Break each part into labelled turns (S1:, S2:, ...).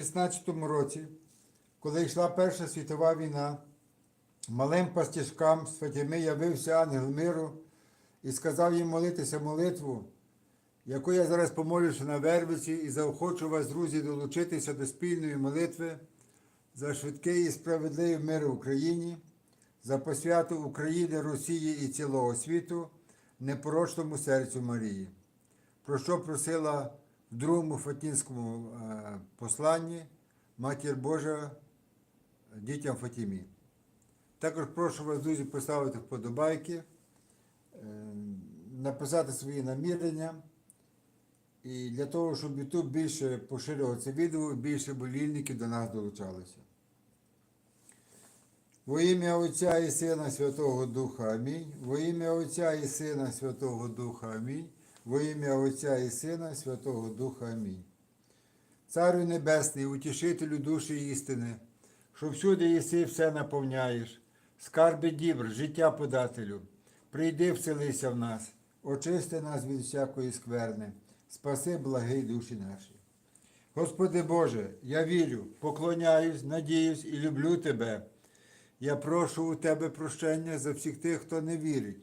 S1: 16 році, коли йшла Перша світова війна, малим пастішкам з Фатіми явився ангел миру і сказав їм молитися молитву, яку я зараз помолюся на Вервиці і заохочу вас, друзі, долучитися до спільної молитви за швидкий і справедливий мир в Україні, за посвяту України, Росії і цілого світу, непорочному серцю Марії, про що просила в другому Фатінському е, посланні Матір Божа дітям Фатімі. Також прошу вас, друзі, поставити вподобайки, е, написати свої намірення. І для того, щоб YouTube більше поширював це відео, більше болільників до нас долучалися. Во ім'я Отця і Сина Святого Духа Амінь. Во ім'я Отця і Сина Святого Духа Амінь. Во ім'я Отця і Сина Святого Духа Амінь. Царю Небесний, утішителю душі істини, що всюди єси все наповняєш, скарби дібр, життя подателю, прийди вселися в нас, очисти нас від всякої скверни, спаси благий душі наші. Господи Боже, я вірю, поклоняюсь, надіюсь і люблю Тебе. Я прошу у Тебе прощення за всіх тих, хто не вірить,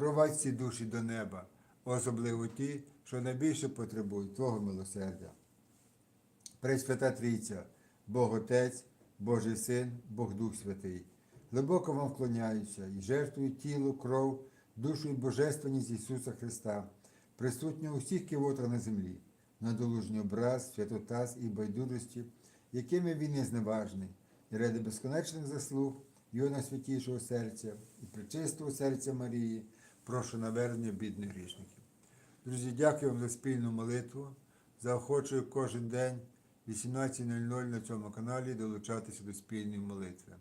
S1: провадь ці душі до неба, особливо ті, що найбільше потребують Твого милосердя. Пресвята Трійця, Бог Отець, Божий Син, Бог Дух Святий. Глибоко вам вклоняюся і жертвую тіло, кров, душу і божественність Ісуса Христа, присутнього у всіх кивотрах на землі, на долужній образ, святотаз і байдужості, якими він є зневажний, і ради безконечних заслуг Його найсвятішого серця і причистого серця Марії, прошу навернення бідних грішників. Друзі, дякую вам за спільну молитву. Заохочую кожен день 18.00 на цьому каналі долучатися до спільної молитви.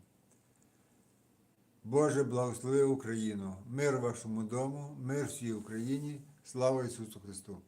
S1: Боже, благослови Україну, мир вашому дому, мир всій Україні, слава Ісусу Христу!